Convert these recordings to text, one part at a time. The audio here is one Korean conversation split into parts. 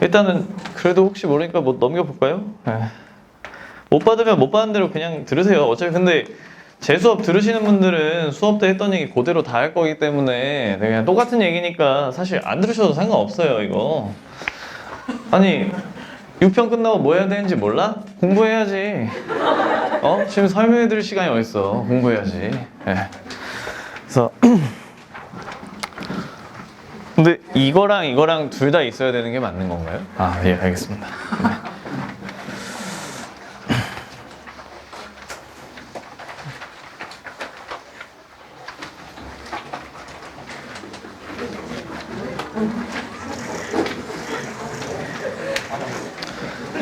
일단은 그래도 혹시 모르니까 뭐 넘겨볼까요? 네. 못 받으면 못 받는 대로 그냥 들으세요. 어차피 근데 제 수업 들으시는 분들은 수업 때 했던 얘기 그대로 다 할 거기 때문에 네, 그냥 똑같은 얘기니까 사실 안 들으셔도 상관없어요 이거. 아니 6편 끝나고 뭐 해야 되는지 몰라? 공부해야지. 어? 지금 설명해 드릴 시간이 어딨어. 공부해야지. 예. 그래서 근데 이거랑 이거랑 둘 다 있어야 되는 게 맞는 건가요? 아, 예, 알겠습니다.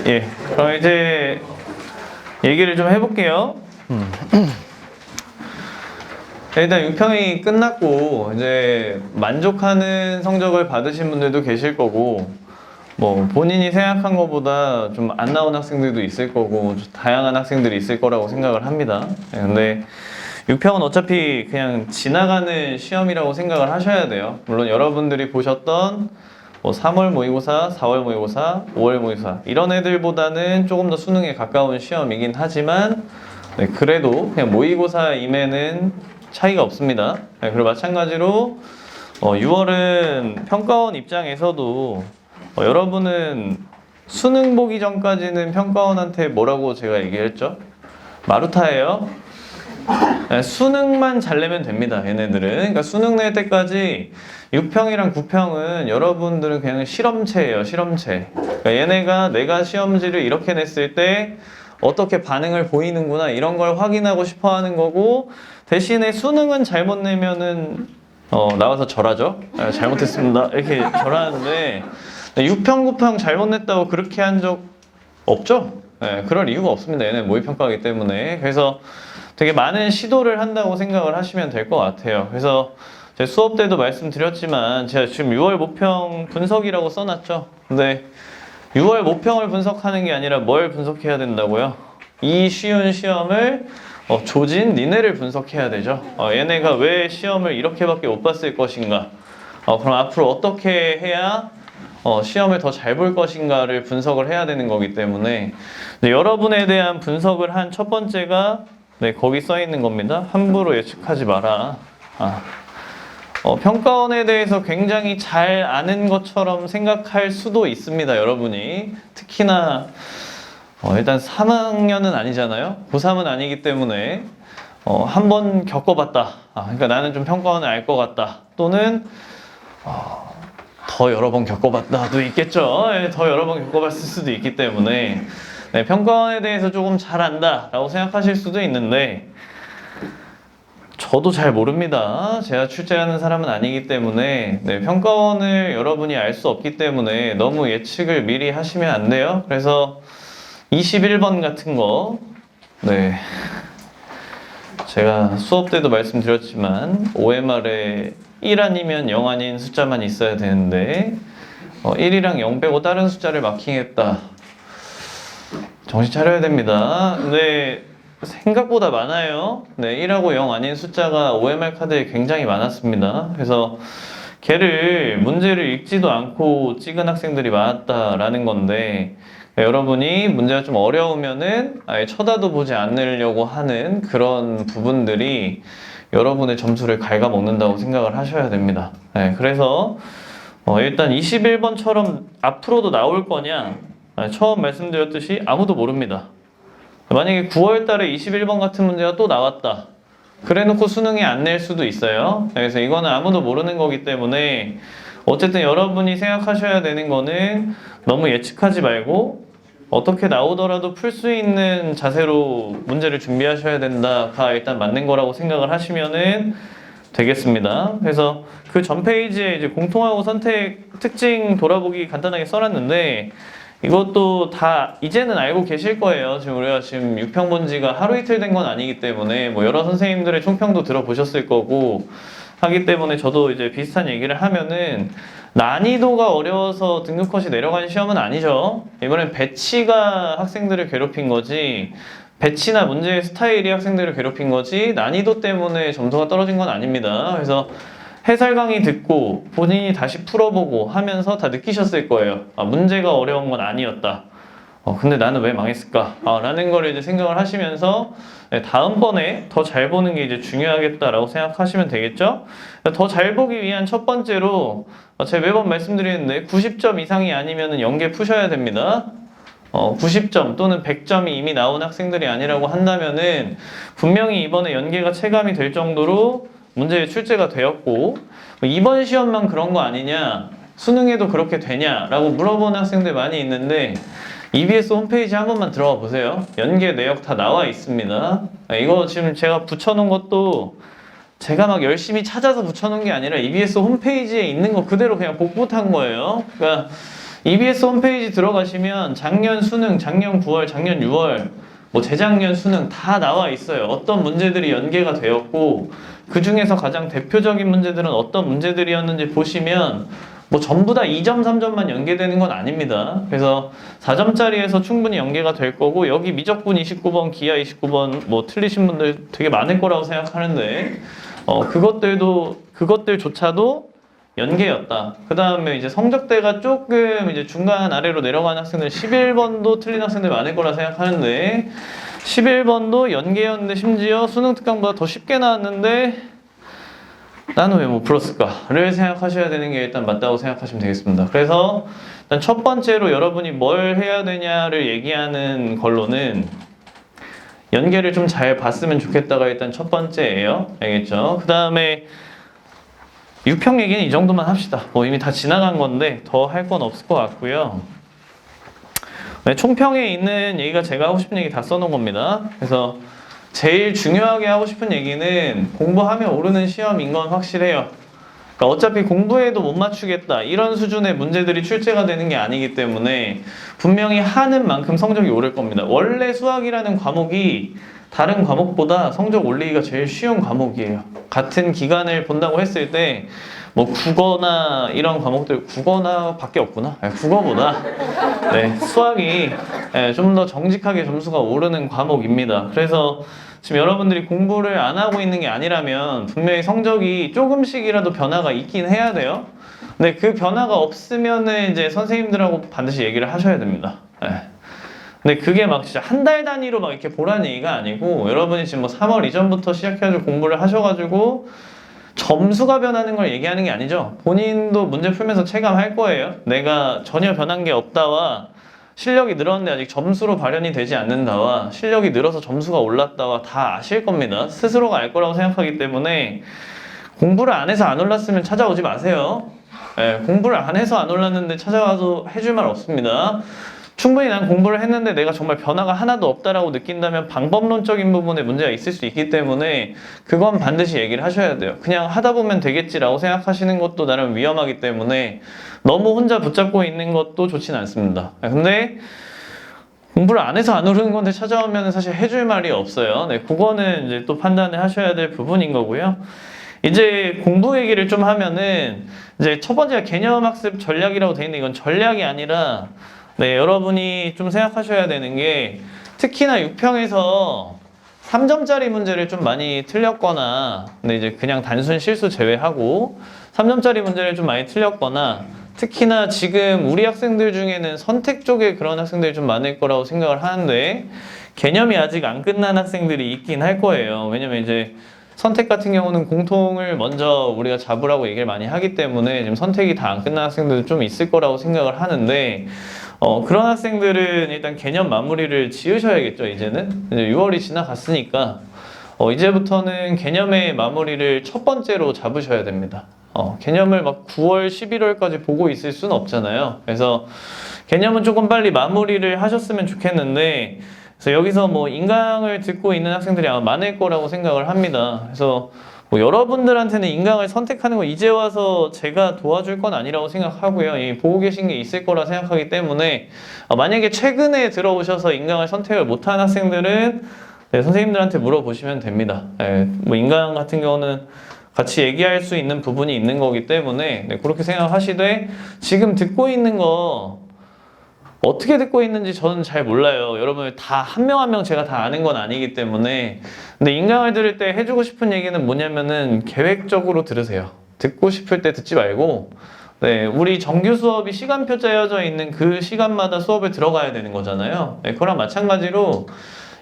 네. 예, 그럼 이제 얘기를 좀 해볼게요. 음. 일단 6평이 끝났고 이제 만족하는 성적을 받으신 분들도 계실 거고 뭐 본인이 생각한 것보다 좀 안 나온 학생들도 있을 거고 좀 다양한 학생들이 있을 거라고 생각을 합니다. 예, 근데 6평은 어차피 그냥 지나가는 시험이라고 생각을 하셔야 돼요. 물론 여러분들이 보셨던 뭐 3월 모의고사, 4월 모의고사, 5월 모의고사 이런 애들보다는 조금 더 수능에 가까운 시험이긴 하지만 네, 그래도 그냥 모의고사 임에는 차이가 없습니다. 네, 그리고 마찬가지로 어, 6월은 평가원 입장에서도 어, 여러분은 수능 보기 전까지는 평가원한테 뭐라고 제가 얘기했죠? 마루타예요. 네, 수능만 잘 내면 됩니다. 얘네들은. 그러니까 수능 낼 때까지 6평이랑 9평은 여러분들은 그냥 실험체예요. 실험체. 그러니까 얘네가 내가 시험지를 이렇게 냈을 때 어떻게 반응을 보이는구나 이런 걸 확인하고 싶어 하는 거고 대신에 수능은 잘못 내면은 어, 나와서 절하죠. 아, 잘못했습니다. 이렇게 절하는데 6평, 9평 잘못 냈다고 그렇게 한 적 없죠? 네, 그럴 이유가 없습니다. 얘네 모의평가이기 때문에. 그래서 되게 많은 시도를 한다고 생각을 하시면 될 것 같아요. 그래서 제 수업 때도 말씀드렸지만 제가 지금 6월 모평 분석이라고 써놨죠. 근데 6월 모평을 분석하는 게 아니라 뭘 분석해야 된다고요? 이 쉬운 시험을 어, 조진 니네를 분석해야 되죠. 어, 얘네가 왜 시험을 이렇게밖에 못 봤을 것인가? 어, 그럼 앞으로 어떻게 해야 어, 시험을 더 잘 볼 것인가를 분석을 해야 되는 거기 때문에 네, 여러분에 대한 분석을 한 첫 번째가 네, 거기 써 있는 겁니다. 함부로 예측하지 마라. 아. 어, 평가원에 대해서 굉장히 잘 아는 것처럼 생각할 수도 있습니다, 여러분이. 특히나, 어, 일단 3학년은 아니잖아요? 고3은 아니기 때문에, 어, 한 번 겪어봤다. 아, 그러니까 나는 좀 평가원을 알 것 같다. 또는, 어, 더 여러 번 겪어봤다도 있겠죠. 예, 더 여러 번 겪어봤을 수도 있기 때문에, 네, 평가원에 대해서 조금 잘 안다라고 생각하실 수도 있는데, 저도 잘 모릅니다. 제가 출제하는 사람은 아니기 때문에 네, 평가원을 여러분이 알 수 없기 때문에 너무 예측을 미리 하시면 안 돼요. 그래서 21번 같은 거 네. 제가 수업 때도 말씀드렸지만 OMR에 1 아니면 0 아닌 숫자만 있어야 되는데 어, 1이랑 0 빼고 다른 숫자를 마킹했다. 정신 차려야 됩니다. 근데 생각보다 많아요. 네, 1하고 0 아닌 숫자가 OMR 카드에 굉장히 많았습니다. 그래서 걔를 문제를 읽지도 않고 찍은 학생들이 많았다라는 건데 네, 여러분이 문제가 좀 어려우면은 아예 쳐다도 보지 않으려고 하는 그런 부분들이 여러분의 점수를 갉아먹는다고 생각을 하셔야 됩니다. 네, 그래서 어, 일단 21번처럼 앞으로도 나올 거냐 아, 처음 말씀드렸듯이 아무도 모릅니다. 만약에 9월 달에 21번 같은 문제가 또 나왔다. 그래 놓고 수능에 안 낼 수도 있어요. 그래서 이거는 아무도 모르는 거기 때문에 어쨌든 여러분이 생각하셔야 되는 거는 너무 예측하지 말고 어떻게 나오더라도 풀 수 있는 자세로 문제를 준비하셔야 된다가 일단 맞는 거라고 생각을 하시면은 되겠습니다. 그래서 그 전 페이지에 이제 공통하고 선택 특징 돌아보기 간단하게 써놨는데 이것도 다 이제는 알고 계실 거예요. 지금 우리가 지금 6평 본 지가 하루 이틀 된 건 아니기 때문에 뭐 여러 선생님들의 총평도 들어보셨을 거고 하기 때문에 저도 이제 비슷한 얘기를 하면은 난이도가 어려워서 등급 컷이 내려간 시험은 아니죠. 이번엔 배치가 학생들을 괴롭힌 거지 배치나 문제의 스타일이 학생들을 괴롭힌 거지 난이도 때문에 점수가 떨어진 건 아닙니다. 그래서 해설 강의 듣고 본인이 다시 풀어보고 하면서 다 느끼셨을 거예요. 아, 문제가 어려운 건 아니었다. 어, 근데 나는 왜 망했을까? 아, 라는 걸 이제 생각을 하시면서 네, 다음번에 더 잘 보는 게 이제 중요하겠다라고 생각하시면 되겠죠? 더 잘 보기 위한 첫 번째로 어, 제가 매번 말씀드리는데 90점 이상이 아니면 연계 푸셔야 됩니다. 어, 90점 또는 100점이 이미 나온 학생들이 아니라고 한다면은 분명히 이번에 연계가 체감이 될 정도로 문제에 출제가 되었고 뭐 이번 시험만 그런 거 아니냐 수능에도 그렇게 되냐라고 물어보는 학생들 많이 있는데 EBS 홈페이지 한 번만 들어가 보세요. 연계 내역 다 나와 있습니다. 아, 이거 지금 제가 붙여놓은 것도 제가 막 열심히 찾아서 붙여놓은 게 아니라 EBS 홈페이지에 있는 거 그대로 그냥 복붙한 거예요. 그러니까 EBS 홈페이지 들어가시면 작년 수능, 작년 9월, 작년 6월, 뭐 재작년 수능 다 나와 있어요. 어떤 문제들이 연계가 되었고 그 중에서 가장 대표적인 문제들은 어떤 문제들이었는지 보시면 뭐 전부 다 2점, 3점만 연계되는 건 아닙니다. 그래서 4점짜리에서 충분히 연계가 될 거고 여기 미적분 29번, 기하 29번 뭐 틀리신 분들 되게 많을 거라고 생각하는데 어 그것들도 그것들조차도 연계였다. 그 다음에 이제 성적대가 조금 이제 중간 아래로 내려가는 학생들 11번도 틀린 학생들 많을 거라 생각하는데 11번도 연계였는데 심지어 수능 특강보다 더 쉽게 나왔는데 나는 왜 못 풀었을까를 생각하셔야 되는 게 일단 맞다고 생각하시면 되겠습니다. 그래서 일단 첫 번째로 여러분이 뭘 해야 되냐를 얘기하는 걸로는 연계를 좀 잘 봤으면 좋겠다가 일단 첫 번째예요. 알겠죠? 그 다음에 유평 얘기는 이 정도만 합시다. 뭐 이미 다 지나간 건데 더 할 건 없을 것 같고요. 네, 총평에 있는 얘기가 제가 하고 싶은 얘기 다 써놓은 겁니다. 그래서 제일 중요하게 하고 싶은 얘기는 공부하면 오르는 시험인 건 확실해요. 그러니까 어차피 공부해도 못 맞추겠다 이런 수준의 문제들이 출제가 되는 게 아니기 때문에 분명히 하는 만큼 성적이 오를 겁니다. 원래 수학이라는 과목이 다른 과목보다 성적 올리기가 제일 쉬운 과목이에요. 같은 기간을 본다고 했을 때 뭐 국어나 이런 과목들 국어나 밖에 없구나. 네, 국어보다 네, 수학이 네, 좀더 정직하게 점수가 오르는 과목입니다. 그래서 지금 여러분들이 공부를 안 하고 있는 게 아니라면 분명히 성적이 조금씩이라도 변화가 있긴 해야 돼요. 근데 그 변화가 없으면은 이제 선생님들하고 반드시 얘기를 하셔야 됩니다. 네. 근데 그게 막 진짜 한 달 단위로 막 이렇게 보라는 얘기가 아니고 여러분이 지금 뭐 3월 이전부터 시작해가지고 공부를 하셔가지고 점수가 변하는 걸 얘기하는 게 아니죠. 본인도 문제 풀면서 체감할 거예요. 내가 전혀 변한 게 없다와 실력이 늘었는데 아직 점수로 발현이 되지 않는다와 실력이 늘어서 점수가 올랐다와 다 아실 겁니다. 스스로가 알 거라고 생각하기 때문에 공부를 안 해서 안 올랐으면 찾아오지 마세요. 예, 공부를 안 해서 안 올랐는데 찾아와서 해줄 말 없습니다. 충분히 난 공부를 했는데 내가 정말 변화가 하나도 없다라고 느낀다면 방법론적인 부분에 문제가 있을 수 있기 때문에 그건 반드시 얘기를 하셔야 돼요. 그냥 하다 보면 되겠지라고 생각하시는 것도 나름 위험하기 때문에 너무 혼자 붙잡고 있는 것도 좋진 않습니다. 근데 공부를 안 해서 안 오르는 건데 찾아오면 사실 해줄 말이 없어요. 네, 그거는 이제 또 판단을 하셔야 될 부분인 거고요. 이제 공부 얘기를 좀 하면은 이제 첫 번째가 개념 학습 전략이라고 돼 있는데 이건 전략이 아니라 네, 여러분이 좀 생각하셔야 되는 게 특히나 6평에서 3점짜리 문제를 좀 많이 틀렸거나 근데 이제 그냥 단순 실수 제외하고 3점짜리 문제를 좀 많이 틀렸거나 특히나 지금 우리 학생들 중에는 선택 쪽에 그런 학생들이 좀 많을 거라고 생각을 하는데 개념이 아직 안 끝난 학생들이 있긴 할 거예요. 왜냐면 이제 선택 같은 경우는 공통을 먼저 우리가 잡으라고 얘기를 많이 하기 때문에 지금 선택이 다 안 끝난 학생들도 좀 있을 거라고 생각을 하는데 어, 그런 학생들은 일단 개념 마무리를 지으셔야겠죠, 이제는. 이제 6월이 지나갔으니까, 어, 이제부터는 개념의 마무리를 첫 번째로 잡으셔야 됩니다. 어, 개념을 막 9월, 11월까지 보고 있을 수는 없잖아요. 그래서 개념은 조금 빨리 마무리를 하셨으면 좋겠는데, 그래서 여기서 뭐 인강을 듣고 있는 학생들이 아마 많을 거라고 생각을 합니다. 그래서 뭐 여러분들한테는 인강을 선택하는 거 이제 와서 제가 도와줄 건 아니라고 생각하고요. 이 보고 계신 게 있을 거라 생각하기 때문에 어, 만약에 최근에 들어오셔서 인강을 선택을 못한 학생들은 네, 선생님들한테 물어보시면 됩니다. 네, 뭐 인강 같은 경우는 같이 얘기할 수 있는 부분이 있는 거기 때문에 네, 그렇게 생각하시되 지금 듣고 있는 거 어떻게 듣고 있는지 저는 잘 몰라요. 여러분 다 한 명 한 명 제가 다 아는 건 아니기 때문에 근데 인강을 들을 때 해주고 싶은 얘기는 뭐냐면은 계획적으로 들으세요. 듣고 싶을 때 듣지 말고 네, 우리 정규 수업이 시간표 짜여져 있는 그 시간마다 수업에 들어가야 되는 거잖아요. 네, 그거랑 마찬가지로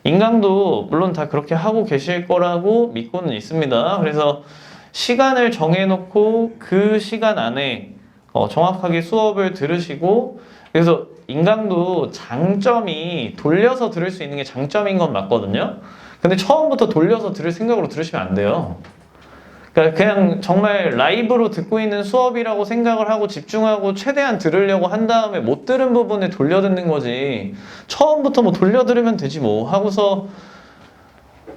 인강도 물론 다 그렇게 하고 계실 거라고 믿고는 있습니다. 그래서 시간을 정해놓고 그 시간 안에 어, 정확하게 수업을 들으시고 그래서 인강도 장점이 돌려서 들을 수 있는 게 장점인 건 맞거든요. 근데 처음부터 돌려서 들을 생각으로 들으시면 안 돼요. 그러니까 그냥 정말 라이브로 듣고 있는 수업이라고 생각을 하고 집중하고 최대한 들으려고 한 다음에 못 들은 부분에 돌려 듣는 거지. 처음부터 뭐 돌려 들으면 되지 뭐 하고서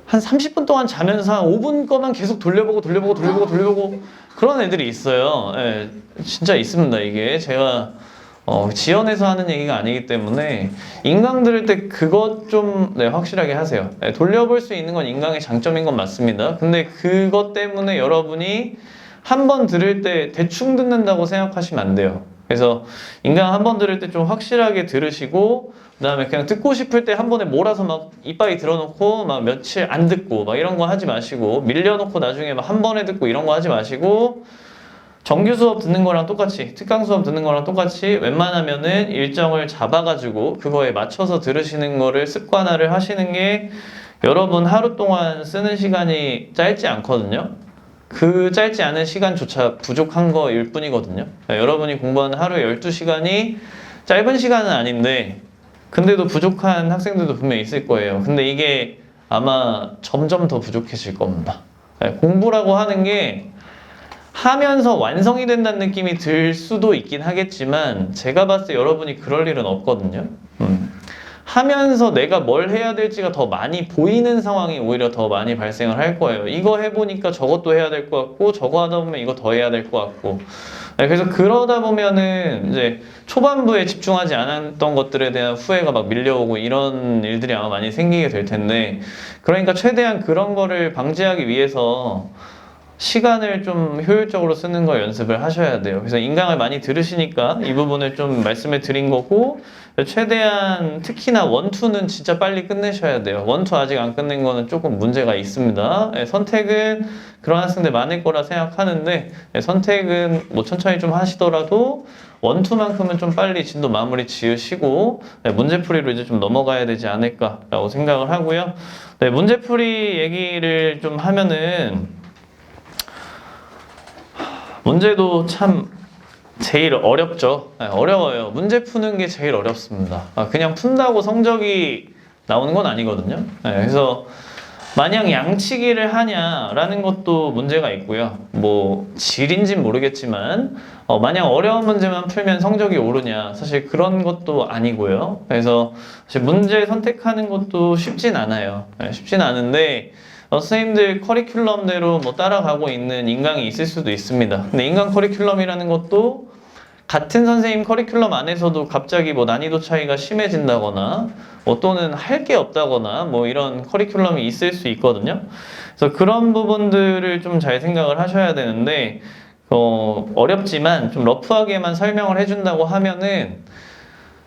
한 30분 동안 자면서 한 5분 거만 계속 돌려보고 돌려보고 돌려보고 돌려보고 그런 애들이 있어요. 예, 진짜 있습니다. 이게 제가 어, 지연해서 하는 얘기가 아니기 때문에 인강 들을 때 그것 좀 네, 확실하게 하세요. 네, 돌려볼 수 있는 건 인강의 장점인 건 맞습니다. 근데 그것 때문에 여러분이 한 번 들을 때 대충 듣는다고 생각하시면 안 돼요. 그래서 인강 한 번 들을 때 좀 확실하게 들으시고 그다음에 그냥 듣고 싶을 때 한 번에 몰아서 막 이빠이 들어놓고 막 며칠 안 듣고 막 이런 거 하지 마시고 밀려놓고 나중에 막 한 번에 듣고 이런 거 하지 마시고 정규 수업 듣는 거랑 똑같이 특강 수업 듣는 거랑 똑같이 웬만하면은 일정을 잡아가지고 그거에 맞춰서 들으시는 거를 습관화를 하시는 게 여러분 하루 동안 쓰는 시간이 짧지 않거든요. 그 짧지 않은 시간조차 부족한 거일 뿐이거든요. 네, 여러분이 공부하는 하루에 12시간이 짧은 시간은 아닌데 근데도 부족한 학생들도 분명히 있을 거예요. 근데 이게 아마 점점 더 부족해질 겁니다. 네, 공부라고 하는 게 하면서 완성이 된다는 느낌이 들 수도 있긴 하겠지만 제가 봤을 때 여러분이 그럴 일은 없거든요. 음. 하면서 내가 뭘 해야 될지가 더 많이 보이는 상황이 오히려 더 많이 발생을 할 거예요. 이거 해보니까 저것도 해야 될 것 같고 저거 하다 보면 이거 더 해야 될 것 같고 네, 그래서 그러다 보면은 이제 초반부에 집중하지 않았던 것들에 대한 후회가 막 밀려오고 이런 일들이 아마 많이 생기게 될 텐데 그러니까 최대한 그런 거를 방지하기 위해서 시간을 좀 효율적으로 쓰는 거 연습을 하셔야 돼요. 그래서 인강을 많이 들으시니까 이 부분을 좀 말씀해 드린 거고 최대한 특히나 원투는 진짜 빨리 끝내셔야 돼요. 원투 아직 안 끝낸 거는 조금 문제가 있습니다. 예, 선택은 그런 학생들 많을 거라 생각하는데 예, 선택은 뭐 천천히 좀 하시더라도 원투만큼은 좀 빨리 진도 마무리 지으시고 네, 문제풀이로 이제 좀 넘어가야 되지 않을까라고 생각을 하고요. 네, 문제풀이 얘기를 좀 하면은 문제도 참 제일 어렵죠. 네, 어려워요. 문제 푸는 게 제일 어렵습니다. 아, 그냥 푼다고 성적이 나오는 건 아니거든요. 네, 그래서 마냥 양치기를 하냐라는 것도 문제가 있고요. 뭐 질인진 모르겠지만 어, 마냥 어려운 문제만 풀면 성적이 오르냐 사실 그런 것도 아니고요. 그래서 사실 문제 선택하는 것도 쉽진 않아요. 네, 쉽진 않은데 어, 선생님들 커리큘럼대로 뭐 따라가고 있는 인강이 있을 수도 있습니다. 근데 인강 커리큘럼이라는 것도 같은 선생님 커리큘럼 안에서도 갑자기 뭐 난이도 차이가 심해진다거나 뭐 또는 할 게 없다거나 뭐 이런 커리큘럼이 있을 수 있거든요. 그래서 그런 부분들을 좀 잘 생각을 하셔야 되는데 어, 어렵지만 좀 러프하게만 설명을 해준다고 하면은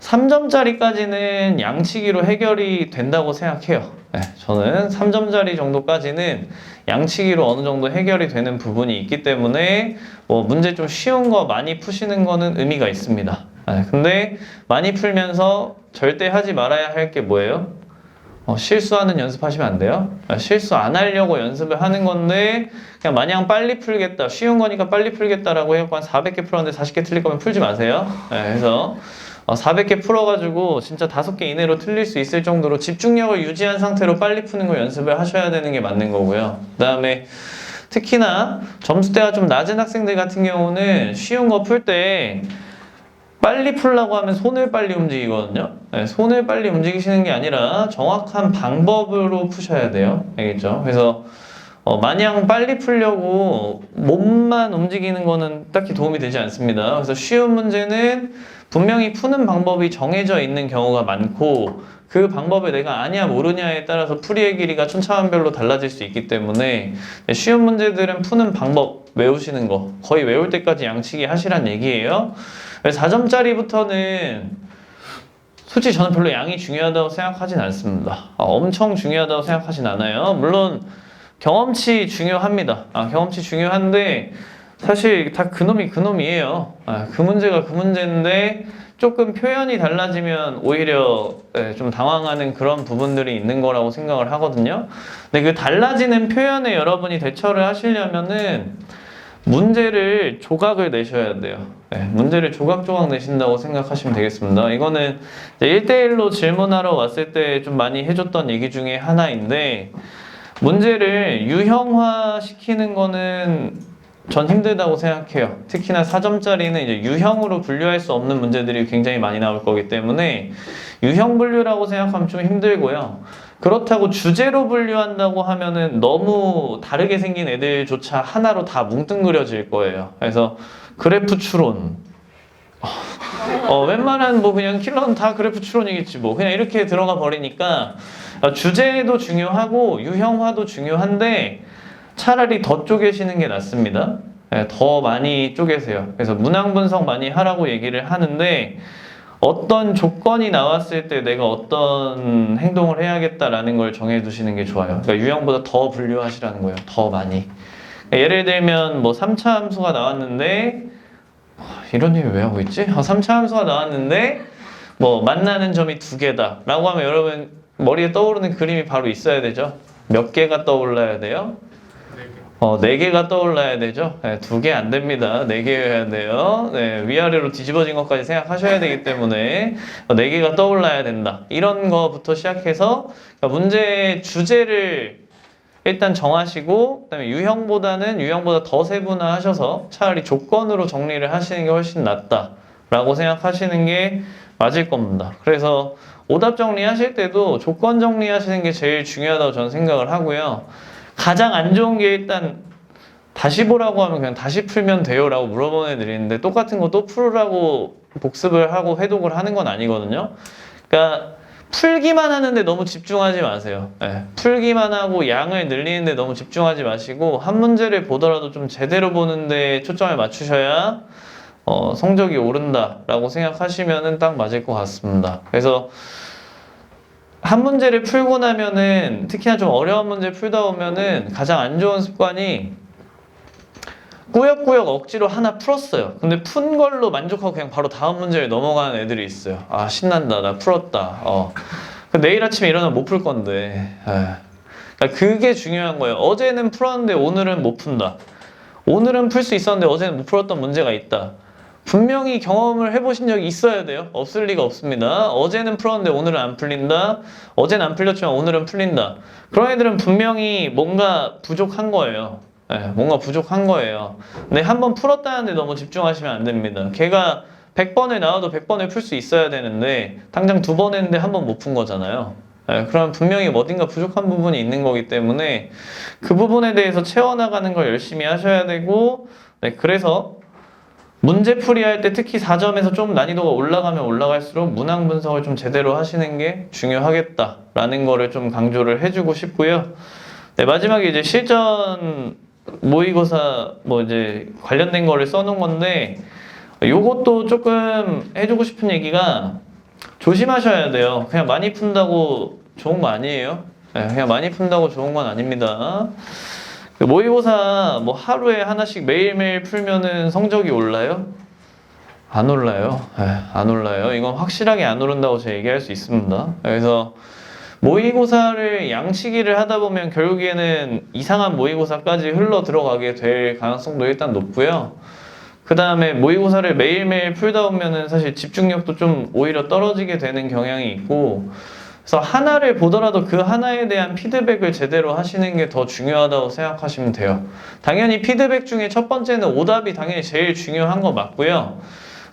3점짜리까지는 양치기로 해결이 된다고 생각해요. 네, 저는 3점짜리 정도까지는 양치기로 어느 정도 해결이 되는 부분이 있기 때문에 뭐 문제 좀 쉬운 거 많이 푸시는 거는 의미가 있습니다. 네, 근데 많이 풀면서 절대 하지 말아야 할 게 뭐예요? 어, 실수하는 연습하시면 안 돼요. 아, 실수 안 하려고 연습을 하는 건데 그냥 마냥 빨리 풀겠다, 쉬운 거니까 빨리 풀겠다라고 해갖고 한 400개 풀었는데 40개 틀릴 거면 풀지 마세요. 네, 그래서 어, 400개 풀어가지고 진짜 5개 이내로 틀릴 수 있을 정도로 집중력을 유지한 상태로 빨리 푸는 걸 연습을 하셔야 되는 게 맞는 거고요. 그 다음에 특히나 점수대가 좀 낮은 학생들 같은 경우는 쉬운 거 풀 때 빨리 풀라고 하면 손을 빨리 움직이거든요. 네, 손을 빨리 움직이시는 게 아니라 정확한 방법으로 푸셔야 돼요. 알겠죠? 그래서 어, 마냥 빨리 풀려고 몸만 움직이는 거는 딱히 도움이 되지 않습니다. 그래서 쉬운 문제는 분명히 푸는 방법이 정해져 있는 경우가 많고 그 방법을 내가 아냐 모르냐에 따라서 풀이의 길이가 천차만별로 달라질 수 있기 때문에 쉬운 문제들은 푸는 방법 외우시는 거 거의 외울 때까지 양치기 하시란 얘기예요. 4점짜리부터는 솔직히 저는 별로 양이 중요하다고 생각하진 않습니다. 아, 엄청 중요하다고 생각하진 않아요. 물론 경험치 중요합니다. 아, 경험치 중요한데 사실 다 그놈이 그놈이에요. 아, 그 문제가 그 문제인데 조금 표현이 달라지면 오히려 예, 좀 당황하는 그런 부분들이 있는 거라고 생각을 하거든요. 근데 그 달라지는 표현에 여러분이 대처를 하시려면은 문제를 조각을 내셔야 돼요. 네, 문제를 조각조각 내신다고 생각하시면 되겠습니다. 이거는 1대1로 질문하러 왔을 때 좀 많이 해줬던 얘기 중에 하나인데, 문제를 유형화 시키는 거는 전 힘들다고 생각해요. 특히나 4점짜리는 이제 유형으로 분류할 수 없는 문제들이 굉장히 많이 나올 거기 때문에 유형 분류라고 생각하면 좀 힘들고요. 그렇다고 주제로 분류한다고 하면은 너무 다르게 생긴 애들조차 하나로 다 뭉뚱그려질 거예요. 그래서 그래프 추론. 어, 웬만한 뭐 그냥 킬러는 다 그래프 추론이겠지 뭐. 그냥 이렇게 들어가 버리니까 어, 주제도 중요하고 유형화도 중요한데 차라리 더 쪼개시는 게 낫습니다. 네, 더 많이 쪼개세요. 그래서 문항 분석 많이 하라고 얘기를 하는데 어떤 조건이 나왔을 때 내가 어떤 행동을 해야겠다라는 걸 정해두시는 게 좋아요. 그러니까 유형보다 더 분류하시라는 거예요. 더 많이. 그러니까 예를 들면 뭐 3차 함수가 나왔는데 아, 이런 얘기 왜 하고 있지? 아, 3차 함수가 나왔는데 뭐 만나는 점이 두 개다 라고 하면 여러분 머리에 떠오르는 그림이 바로 있어야 되죠. 몇 개가 떠올라야 돼요? 어, 네 개가 떠올라야 되죠. 네, 두개 안 됩니다. 네 개여야 돼요. 네, 위아래로 뒤집어진 것까지 생각하셔야 되기 때문에 어, 네 개가 떠올라야 된다. 이런 거부터 시작해서 그러니까 문제의 주제를 일단 정하시고 그다음에 유형보다는 유형보다 더 세분화하셔서 차라리 조건으로 정리를 하시는 게 훨씬 낫다라고 생각하시는 게 맞을 겁니다. 그래서 오답 정리하실 때도 조건 정리하시는 게 제일 중요하다고 저는 생각을 하고요. 가장 안 좋은 게 일단 다시 보라고 하면 그냥 다시 풀면 돼요 라고 물어보는 애들이 있는데 똑같은 거 또 풀으라고 복습을 하고 회독을 하는 건 아니거든요. 그러니까 풀기만 하는데 너무 집중하지 마세요. 예, 풀기만 하고 양을 늘리는데 너무 집중하지 마시고 한 문제를 보더라도 좀 제대로 보는데 초점을 맞추셔야 어, 성적이 오른다라고 생각하시면은 딱 맞을 것 같습니다. 그래서 한 문제를 풀고 나면은 특히나 좀 어려운 문제 풀다 보면은 가장 안 좋은 습관이 꾸역꾸역 억지로 하나 풀었어요. 근데 푼 걸로 만족하고 그냥 바로 다음 문제를 넘어가는 애들이 있어요. 아 신난다, 나 풀었다. 어. 그 내일 아침에 일어나면 못 풀 건데. 에휴. 그러니까 그게 중요한 거예요. 어제는 풀었는데 오늘은 못 푼다. 오늘은 풀 수 있었는데 어제는 못 풀었던 문제가 있다. 분명히 경험을 해보신 적이 있어야 돼요. 없을 리가 없습니다. 어제는 풀었는데 오늘은 안 풀린다. 어제는 안 풀렸지만 오늘은 풀린다. 그런 애들은 분명히 뭔가 부족한 거예요. 네, 뭔가 부족한 거예요. 근데 한번 풀었다는데 너무 집중하시면 안 됩니다. 걔가 100번을 나와도 100번을 풀 수 있어야 되는데 당장 두 번 했는데 한 번 못 푼 거잖아요. 네, 그럼 분명히 어딘가 부족한 부분이 있는 거기 때문에 그 부분에 대해서 채워나가는 걸 열심히 하셔야 되고 네, 그래서 문제 풀이 할 때 특히 4점에서 좀 난이도가 올라가면 올라갈수록 문항 분석을 좀 제대로 하시는 게 중요하겠다라는 거를 좀 강조를 해주고 싶고요. 네, 마지막에 이제 실전 모의고사 뭐 이제 관련된 거를 써놓은 건데 요것도 조금 해주고 싶은 얘기가 조심하셔야 돼요. 그냥 많이 푼다고 좋은 거 아니에요. 네, 그냥 많이 푼다고 좋은 건 아닙니다. 그 모의고사 뭐 하루에 하나씩 매일매일 풀면은 성적이 올라요? 안 올라요. 에, 안 올라요. 이건 확실하게 안 오른다고 제가 얘기할 수 있습니다. 그래서 모의고사를 양치기를 하다 보면 결국에는 이상한 모의고사까지 흘러 들어가게 될 가능성도 일단 높고요. 그 다음에 모의고사를 매일매일 풀다 보면은 사실 집중력도 좀 오히려 떨어지게 되는 경향이 있고 그래서 하나를 보더라도 그 하나에 대한 피드백을 제대로 하시는 게 더 중요하다고 생각하시면 돼요. 당연히 피드백 중에 첫 번째는 오답이 당연히 제일 중요한 거 맞고요.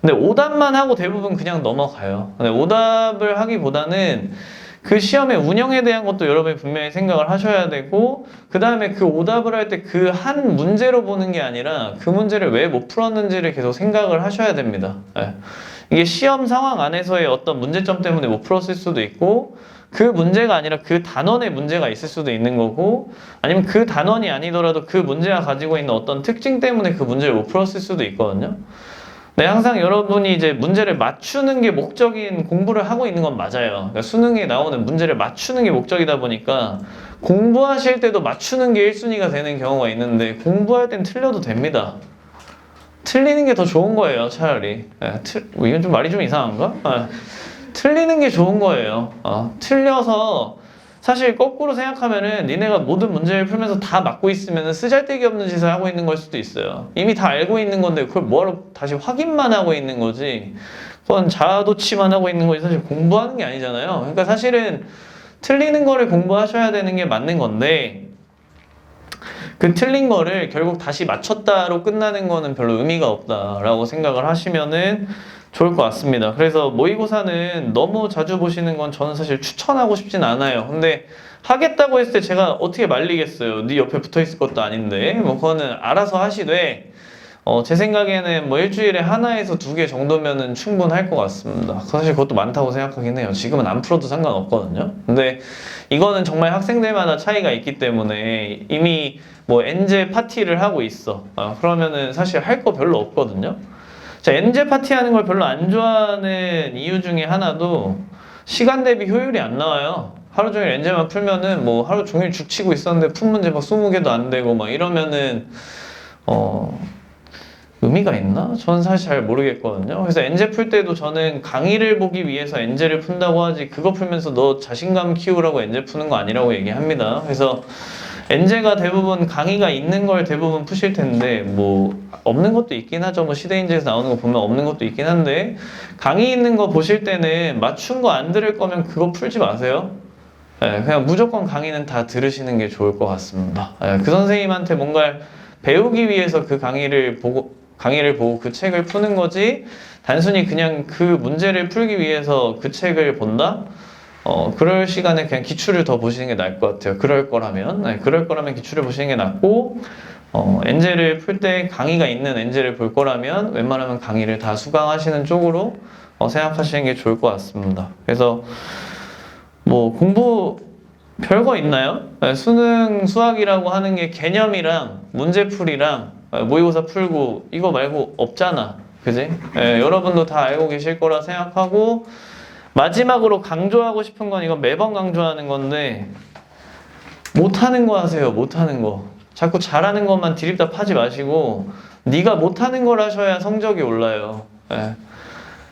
근데 오답만 하고 대부분 그냥 넘어가요. 근데 오답을 하기보다는 그 시험의 운영에 대한 것도 여러분이 분명히 생각을 하셔야 되고 그 다음에 그 오답을 할 때 그 한 문제로 보는 게 아니라 그 문제를 왜 못 풀었는지를 계속 생각을 하셔야 됩니다. 예. 이게 시험 상황 안에서의 어떤 문제점 때문에 못 풀었을 수도 있고 그 문제가 아니라 그 단원의 문제가 있을 수도 있는 거고 아니면 그 단원이 아니더라도 그 문제가 가지고 있는 어떤 특징 때문에 그 문제를 못 풀었을 수도 있거든요. 네, 항상 여러분이 이제 문제를 맞추는 게 목적인 공부를 하고 있는 건 맞아요. 그러니까 수능에 나오는 문제를 맞추는 게 목적이다 보니까 공부하실 때도 맞추는 게 1순위가 되는 경우가 있는데 공부할 땐 틀려도 됩니다. 틀리는 게 더 좋은 거예요, 차라리. 예, 틀, 뭐 이건 좀 말이 좀 이상한가? 아, 틀리는 게 좋은 거예요. 어, 틀려서 사실 거꾸로 생각하면은 니네가 모든 문제를 풀면서 다 맞고 있으면은 쓰잘데기 없는 짓을 하고 있는 걸 수도 있어요. 이미 다 알고 있는 건데 그걸 뭐하러 다시 확인만 하고 있는 거지. 그건 자아도취만 하고 있는 거지 사실 공부하는 게 아니잖아요. 그러니까 사실은 틀리는 거를 공부하셔야 되는 게 맞는 건데 그 틀린 거를 결국 다시 맞췄다로 끝나는 거는 별로 의미가 없다라고 생각을 하시면은 좋을 것 같습니다. 그래서 모의고사는 너무 자주 보시는 건 저는 사실 추천하고 싶진 않아요. 근데 하겠다고 했을 때 제가 어떻게 말리겠어요. 네 옆에 붙어 있을 것도 아닌데 뭐 그거는 알아서 하시되 어, 제 생각에는 뭐 일주일에 하나에서 두 개 정도면은 충분할 것 같습니다. 사실 그것도 많다고 생각하긴 해요. 지금은 안 풀어도 상관없거든요. 근데 이거는 정말 학생들마다 차이가 있기 때문에 이미 뭐 엔제 파티를 하고 있어. 어, 그러면은 사실 할 거 별로 없거든요. 자, 엔제 파티 하는 걸 별로 안 좋아하는 이유 중에 하나도 시간 대비 효율이 안 나와요. 하루 종일 엔제만 풀면은 뭐 하루 종일 죽치고 있었는데 푼 문제 막 20개도 안 되고 막 이러면은 어 의미가 있나? 저는 사실 잘 모르겠거든요. 그래서 엔제 풀 때도 저는 강의를 보기 위해서 엔제를 푼다고 하지 그거 풀면서 너 자신감 키우라고 엔제 푸는 거 아니라고 얘기합니다. 그래서 엔제가 대부분 강의가 있는 걸 대부분 푸실 텐데 뭐 없는 것도 있긴 하죠. 뭐 시대인재에서 나오는 거 보면 없는 것도 있긴 한데 강의 있는 거 보실 때는 맞춘 거 안 들을 거면 그거 풀지 마세요. 예, 그냥 무조건 강의는 다 들으시는 게 좋을 것 같습니다. 예, 그 선생님한테 뭔가를 배우기 위해서 그 강의를 보고 강의를 보고 그 책을 푸는 거지 단순히 그냥 그 문제를 풀기 위해서 그 책을 본다? 어, 그럴 시간에 그냥 기출을 더 보시는 게 나을 것 같아요. 그럴 거라면. 네, 그럴 거라면 기출을 보시는 게 낫고, 어, 엔젤을 풀 때 강의가 있는 엔젤을 볼 거라면 웬만하면 강의를 다 수강하시는 쪽으로 어, 생각하시는 게 좋을 것 같습니다. 그래서 뭐 공부 별거 있나요? 네, 수능 수학이라고 하는 게 개념이랑 문제풀이랑 네, 모의고사 풀고 이거 말고 없잖아. 그지? 네, 여러분도 다 알고 계실 거라 생각하고 마지막으로 강조하고 싶은 건 이건 매번 강조하는 건데 못하는 거 하세요. 못하는 거. 자꾸 잘하는 것만 드립다 파지 마시고 네가 못하는 걸 하셔야 성적이 올라요. 예.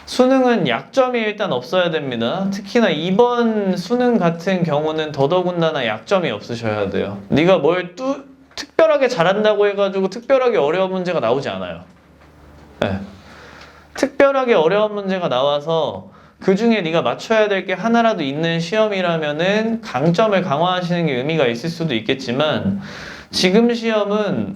수능은 약점이 일단 없어야 됩니다. 특히나 이번 수능 같은 경우는 더더군다나 약점이 없으셔야 돼요. 네가 뭘 뚜, 특별하게 잘한다고 해가지고 특별하게 어려운 문제가 나오지 않아요. 예. 특별하게 어려운 문제가 나와서 그 중에 네가 맞춰야 될 게 하나라도 있는 시험이라면은 강점을 강화하시는 게 의미가 있을 수도 있겠지만 지금 시험은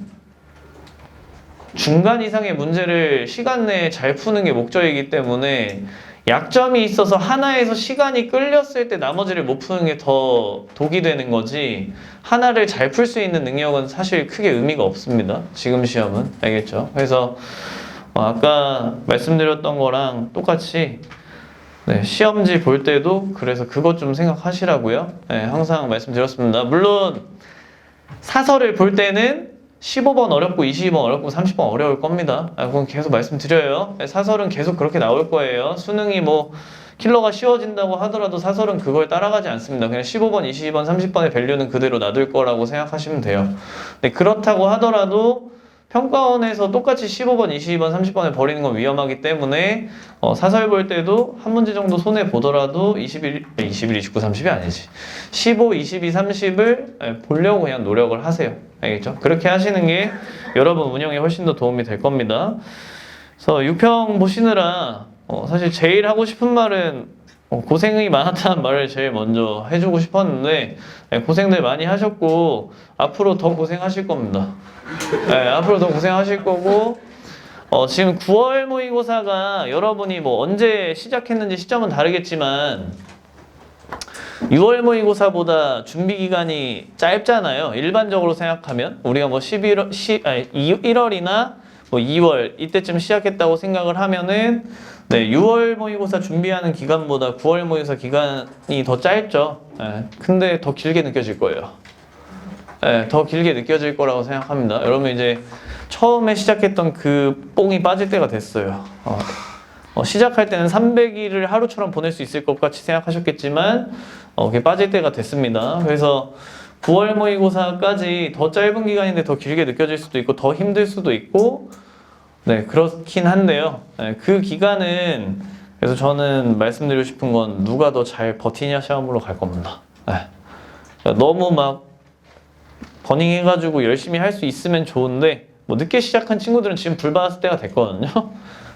중간 이상의 문제를 시간 내에 잘 푸는 게 목적이기 때문에 약점이 있어서 하나에서 시간이 끌렸을 때 나머지를 못 푸는 게 더 독이 되는 거지 하나를 잘 풀 수 있는 능력은 사실 크게 의미가 없습니다. 지금 시험은 알겠죠? 그래서 어, 아까 말씀드렸던 거랑 똑같이 네, 시험지 볼 때도 그래서 그것 좀 생각하시라고요. 네, 항상 말씀드렸습니다. 물론 사설을 볼 때는 15번 어렵고 22번 어렵고 30번 어려울 겁니다. 아, 그건 계속 말씀드려요. 네, 사설은 계속 그렇게 나올 거예요. 수능이 뭐 킬러가 쉬워진다고 하더라도 사설은 그걸 따라가지 않습니다. 그냥 15번, 22번, 30번의 밸류는 그대로 놔둘 거라고 생각하시면 돼요. 네, 그렇다고 하더라도 평가원에서 똑같이 15번, 22번, 30번을 버리는 건 위험하기 때문에 어, 사설 볼 때도 한 문제 정도 손해 보더라도 21, 21, 29, 30이 아니지. 15, 22, 30을 보려고 그냥 노력을 하세요. 알겠죠? 그렇게 하시는 게 여러분 운영에 훨씬 더 도움이 될 겁니다. 그래서 6평 보시느라 어, 사실 제일 하고 싶은 말은 어, 고생이 많았다는 말을 제일 먼저 해주고 싶었는데 네, 고생들 많이 하셨고 앞으로 더 고생하실 겁니다. 네, 앞으로 더 고생하실 거고 어, 지금 9월 모의고사가 여러분이 뭐 언제 시작했는지 시점은 다르겠지만 6월 모의고사보다 준비 기간이 짧잖아요. 일반적으로 생각하면 우리가 뭐 11월, 10, 아니, 1월이나 뭐 2월 이때쯤 시작했다고 생각을 하면은 네, 6월 모의고사 준비하는 기간보다 9월 모의고사 기간이 더 짧죠. 네, 근데 더 길게 느껴질 거예요. 네, 더 길게 느껴질 거라고 생각합니다. 여러분 이제 처음에 시작했던 그 뽕이 빠질 때가 됐어요. 어, 어, 시작할 때는 300일을 하루처럼 보낼 수 있을 것 같이 생각하셨겠지만 어, 그게 빠질 때가 됐습니다. 그래서 9월 모의고사까지 더 짧은 기간인데 더 길게 느껴질 수도 있고 더 힘들 수도 있고 네, 그렇긴 한데요. 네, 그 기간은 그래서 저는 말씀드리고 싶은 건 누가 더 잘 버티냐 시험으로 갈 겁니다. 네. 그러니까 너무 막 버닝 해가지고 열심히 할 수 있으면 좋은데 뭐 늦게 시작한 친구들은 지금 불 받았을 때가 됐거든요.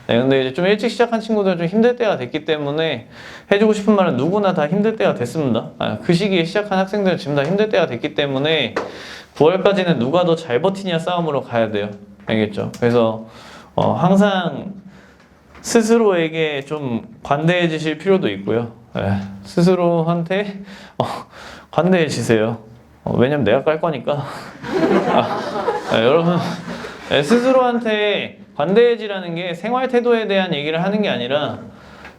네, 근데 이제 좀 일찍 시작한 친구들은 좀 힘들 때가 됐기 때문에 해주고 싶은 말은 누구나 다 힘들 때가 됐습니다. 아, 그 시기에 시작한 학생들은 지금 다 힘들 때가 됐기 때문에 9월까지는 누가 더 잘 버티냐 싸움으로 가야 돼요. 알겠죠? 그래서 어, 항상 스스로에게 좀 관대해지실 필요도 있고요. 예, 스스로한테 어, 관대해지세요. 어, 왜냐면 내가 깔 거니까. 아, 예, 여러분 예, 스스로한테 관대해지라는 게 생활 태도에 대한 얘기를 하는 게 아니라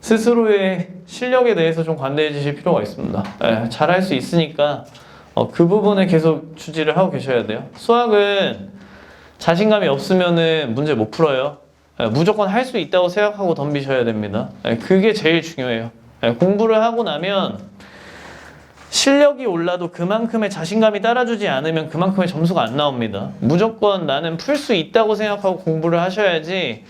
스스로의 실력에 대해서 좀 관대해지실 필요가 있습니다. 예, 잘할 수 있으니까 어, 그 부분을 계속 주지를 하고 계셔야 돼요. 수학은 자신감이 없으면은 문제 못 풀어요. 예, 무조건 할 수 있다고 생각하고 덤비셔야 됩니다. 예, 그게 제일 중요해요. 예, 공부를 하고 나면 실력이 올라도 그만큼의 자신감이 따라주지 않으면 그만큼의 점수가 안 나옵니다. 무조건 나는 풀 수 있다고 생각하고 공부를 하셔야지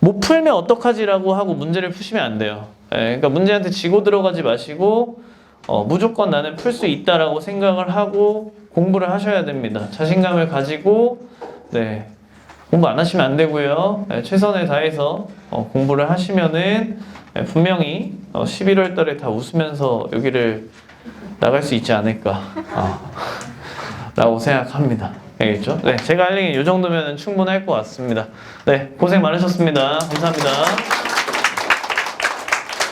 못 풀면 어떡하지라고 하고 문제를 푸시면 안 돼요. 예, 그러니까 문제한테 지고 들어가지 마시고 어, 무조건 나는 풀 수 있다라고 생각을 하고 공부를 하셔야 됩니다. 자신감을 가지고 네, 공부 안 하시면 안 되고요. 네, 최선을 다해서 어, 공부를 하시면은 네, 분명히 어, 11월 달에 다 웃으면서 여기를 나갈 수 있지 않을까 아, 라고 생각합니다. 알겠죠? 네, 제가 할 얘기는 이 정도면 충분할 것 같습니다. 네, 고생 많으셨습니다. 감사합니다.